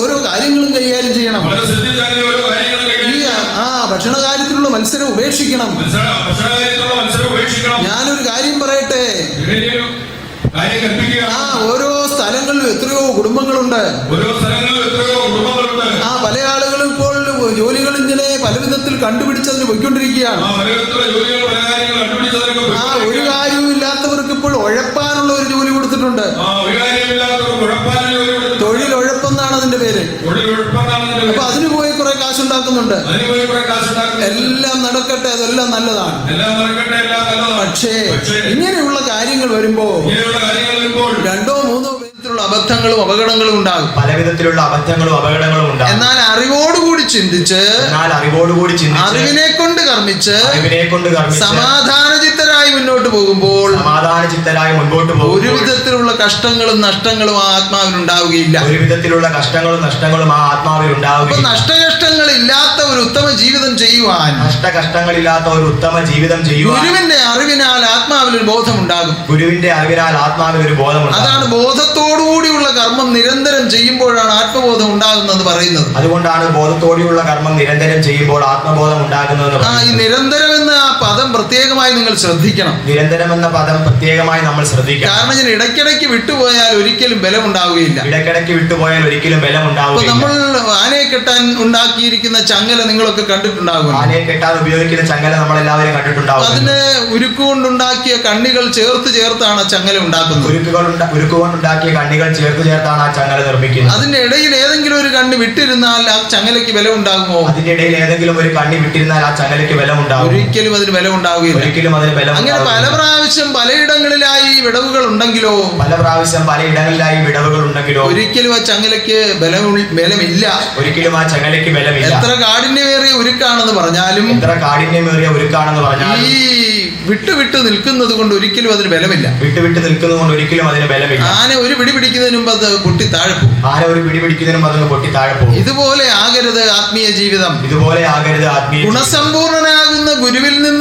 ഓരോ കാര്യങ്ങളും കൈകാര്യം ചെയ്യണം. ആ ഭക്ഷണ കാര്യത്തിലുള്ള മത്സരം ഉപേക്ഷിക്കണം. ഞാനൊരു കാര്യം പറയട്ടെ? ആ ഓരോ സ്ഥലങ്ങളിലും എത്രയോ കുടുംബങ്ങളുണ്ട്. ആ പല ആളുകളും ഇപ്പോൾ ജോലികൾ ഇങ്ങനെ പല വിധത്തിൽ കണ്ടുപിടിച്ചതിന് പോയിക്കൊണ്ടിരിക്കുകയാണ്. ആ ഒരു കാര്യവും ഇല്ലാത്തവർക്ക് ഇപ്പോൾ ഉഴപ്പാനുള്ള ഒരു ജോലി കൊടുത്തിട്ടുണ്ട്. പോയി എല്ലാം നടക്കട്ടെ അതെല്ലാം നല്ലതാണ്. എല്ലാം നടക്കട്ടെ എല്ലാം നല്ലതാണ്. പക്ഷേ ഇങ്ങനെയുള്ള കാര്യങ്ങൾ വരുമ്പോ ഇങ്ങനെയുള്ള കാര്യങ്ങൾ വരുമ്പോൾ രണ്ടോ മൂന്നോ വിധത്തിലുള്ള അബദ്ധങ്ങളും അപകടങ്ങളും ഉണ്ടാകും. പല വിധത്തിലുള്ള അബദ്ധങ്ങളും അപകടങ്ങളും ഉണ്ടാകും. എന്നാൽ അറിവോടുകൂടി ചിന്തിച്ച് എന്നാൽ അറിവോടുകൂടി ചിന്തിച്ച് അറിവിനെ കൊണ്ട് കർമ്മിച്ച് അറിവിനെ കൊണ്ട് സമാധാന ചിത്തരായി മുന്നോട്ട് പോകുമ്പോൾ സമാധാന ചിത്തരായി പോകും ഒരു വിധത്തിലുള്ള കഷ്ടങ്ങളും നഷ്ടങ്ങളും ആ ആത്മാവിൽ ഉണ്ടാവുകയില്ല. ഒരു വിധത്തിലുള്ള കഷ്ടങ്ങളും നഷ്ടങ്ങളും ആ ആത്മാവിൽ ഉണ്ടാവുക ഉണ്ടാവുകയും നഷ്ടകഷ്ടങ്ങൾ ഇല്ലാത്ത ഒരു ഉത്തമ ജീവിതം ചെയ്യുവാൻ നഷ്ടകഷ്ടങ്ങളില്ലാത്ത ഒരു ഉത്തമ ജീവിതം ചെയ്യുവാൻ ഗുരുവിന്റെ അറിവിനാൽ ആത്മാവിൽ ഒരു ബോധം ഉണ്ടാകും ഗുരുവിന്റെ അറിവിനാൽ ആത്മാവിൽ ഒരു ബോധം അതാണ് ബോധത്തോടുകൂടിയുള്ള കർമ്മം നിരന്തരം ചെയ്യുമ്പോഴാണ് ആത്മബോധം ഉണ്ടാകുന്നത് പറയുന്നത്. അതുകൊണ്ടാണ് ബോധത്തോടെയുള്ള കർമ്മം നിരന്തരം ചെയ്യുമ്പോൾ ആത്മബോധം ഉണ്ടാകുന്നത് ആ ഈ നിരന്തരം എന്ന പദം പ്രത്യേകമായി നിങ്ങൾ ശ്രദ്ധിക്കണം. നിരന്തരം എന്ന പദം പ്രത്യേകമായി നമ്മൾ ശ്രദ്ധിക്കണം. കാരണം ഞാൻ ഇടയ്ക്കിടയ്ക്ക് വിട്ടുപോയാൽ ഒരിക്കലും ബലം ഉണ്ടാവുകയില്ല ഇടയ്ക്കിടയ്ക്ക് വിട്ടുപോയാൽ ഒരിക്കലും ബലം ഉണ്ടാവുകയില്ല നമ്മൾ ആനയെ കെട്ടാൻ ഉണ്ടാക്കിയിരിക്കുന്ന ചങ്ങല നിങ്ങളൊക്കെ കണ്ടിട്ടുണ്ടാകും ആനയെ കെട്ടാൻ ഉപയോഗിക്കുന്ന ചങ്ങല നമ്മൾ എല്ലാവരും കണ്ടിട്ടുണ്ടാവും അതിന് ഉരുക്കുകൊണ്ടുണ്ടാക്കിയ കണ്ണികൾ ചേർത്ത് ചേർത്താണ് ആ ചങ്ങല ഉണ്ടാക്കുന്നത്. ഉരുക്കുകൾ ഉരുക്കുകൊണ്ടുണ്ടാക്കിയ കണ്ണികൾ ചേർത്ത് ചേർത്താണ് ആ ചങ്ങല നിർമ്മിക്കുന്നത്. അതിന്റെ ഇടയിൽ ഏതെങ്കിലും ഒരു കണ്ണ് വിട്ടിരുന്നാൽ ആ ചങ്ങലയ്ക്ക് ബലം ഉണ്ടാകുമോ അതിന്റെ ഇടയിൽ ഏതെങ്കിലും ഒരു കണ്ണി വിട്ടിരുന്നാൽ ആ ചങ്ങലയ്ക്ക് ബലം ഉണ്ടാകും ഒരിക്കലും അതിന് ബലം ഉണ്ടാവുകയില്ല. ഒരിക്കലും അതിന് ബലം അങ്ങനെ പല. പ്രാവശ്യം പലയിടങ്ങളിലായി വിടവുകൾ ഉണ്ടെങ്കിലോ പല പ്രാവശ്യം പലയിടങ്ങളിലായി വിടവുകൾ ഉണ്ടെങ്കിലോ ഒരിക്കലും ആ ചങ്ങലയ്ക്ക് ബലം ബലമില്ല. ഒരിക്കലും ആ ചങ്ങലയ്ക്ക് ബലമില്ല. എത്ര കാഠിന്യമേറിയ ഉരുക്കാണെന്ന് പറഞ്ഞാലും എത്ര കാഠിന്യമേറിയ ഒരുക്കാണെന്ന് പറഞ്ഞാൽ ഈ വിട്ടു വിട്ടു നിൽക്കുന്നത് കൊണ്ട് ഒരിക്കലും അതിന് ബലമില്ല. വിട്ടു വിട്ടു നിൽക്കുന്നത് കൊണ്ട് ഒരിക്കലും അതിന് ബലമില്ല. ആന ഒരു പിടി പിടിക്കുന്നതിന് മുമ്പ് അത് പൊട്ടി താഴെ പോകും. ആന ഒരു പിടി മുമ്പ് അത് പൊട്ടി താഴെ പോകും. ഇതുപോലെ ആകരുത് ആത്മീയ ജീവിതം. ഇതുപോലെ ആകരുത് ആത്മീയ. ഗുണസമ്പൂർണനാകുന്ന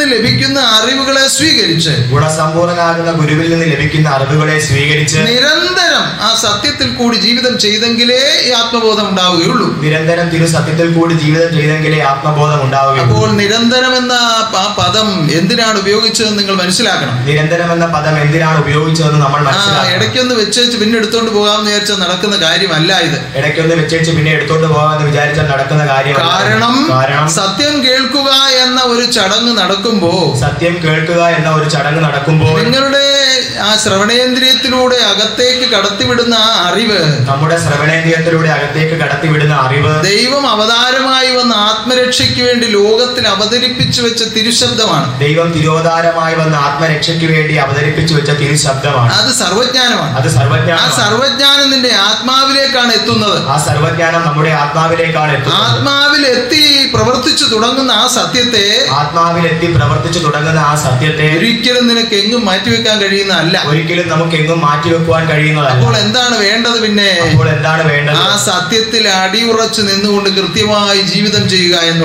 നിന്ന് ലഭിക്കുന്ന അറിവുകളെ സ്വീകരിച്ച് ഗുണസമ്പൂർണനാകുന്ന ഗുരുവിൽ നിന്ന് ലഭിക്കുന്ന അറിവുകളെ സ്വീകരിച്ച് നിരന്തരം ആ സത്യത്തിൽ കൂടി ജീവിതം ചെയ്തെങ്കിലേ ഈ ആത്മബോധം ഉണ്ടാവുകയുള്ളൂ. നിരന്തരം തിരുസത്യത്തിൽ കൂടി ജീവിതം ചെയ്തെങ്കിലേ ആത്മബോധം ഉണ്ടാവുകയുള്ളൂ. അപ്പോൾ നിരന്തരം എന്ന ആ പദം എന്തിനാണ് ഉപയോഗിച്ചതെന്ന് നിങ്ങൾ മനസ്സിലാക്കണം. നിരന്തരം എന്ന പദം എന്തിനാണ് ഉപയോഗിച്ചതെന്ന് നമ്മൾ മനസ്സിലാക്കണം. ഇടയ്ക്കൊന്ന് വെച്ചേച്ച് പിന്നെ എടുത്തോണ്ട് പോകാമെന്ന് വിചാരിച്ചാൽ നടക്കുന്ന കാര്യമല്ല ഇത്. ഇടയ്ക്കൊന്ന് വെച്ചേച്ച് പിന്നെ എടുത്തോണ്ട് പോകാമെന്ന് വിചാരിച്ചാൽ നടക്കുന്ന കാര്യം കാരണം കാരണം സത്യം കേൾക്കുക എന്ന ഒരു ചടങ്ങ് നടക്കുമ്പോ സത്യം കേൾക്കുക എന്ന ഒരു ചടങ്ങ് നടക്കുമ്പോൾ നിങ്ങളുടെ ആ ശ്രവണേന്ദ്രിയത്തിലൂടെ അകത്തേക്ക് കടത്തിവിടുന്ന ആ അറിവ് നമ്മുടെ ശ്രവണേന്ദ്രിയത്തിലൂടെ അകത്തേക്ക് കടത്തിവിടുന്ന അറിവ്. ദൈവം അവതാരമായി വന്ന ആത്മരക്ഷയ്ക്ക് വേണ്ടി ലോകത്തിൽ അവതരിപ്പിച്ചു വെച്ച തിരുശബ്ദമാണ്. ദൈവം തിരോധാരമായി വന്ന ആത്മരക്ഷയ്ക്ക് വേണ്ടി അവതരിപ്പിച്ചു വെച്ച തിരുശബ്ദമാണ്. അത് സർവജ്ഞാനമാണ്. അത് ആ സർവജ്ഞാനം സർവജ്ഞാനം നിന്റെ ആത്മാവിലേക്കാണ് എത്തുന്നത്. ആ സർവജ്ഞാനം നമ്മുടെ ആത്മാവിലേക്കാണ് എത്തുന്നത്. ആത്മാവിൽ എത്തി പ്രവർത്തിച്ചു തുടങ്ങുന്ന ആ സത്യത്തെ ആത്മാവിൽ എത്തി പ്രവർത്തിച്ചു തുടങ്ങുന്ന ആ സത്യത്തെ ഒരിക്കലും നിനക്ക് എങ്ങും മാറ്റിവെക്കാൻ കഴിയുന്നതല്ല. ഒരിക്കലും നമുക്ക് എങ്ങും മാറ്റിവെക്കുവാൻ കഴിയുന്നതല്ല. അപ്പോൾ എന്താണ് വേണ്ടത്? പിന്നെ വേണ്ടത്? ആ സത്യത്തിൽ അടിയുറച്ചു നിന്നുകൊണ്ട് കൃത്യമായി ജീവിതം ചെയ്യുക എന്നുള്ള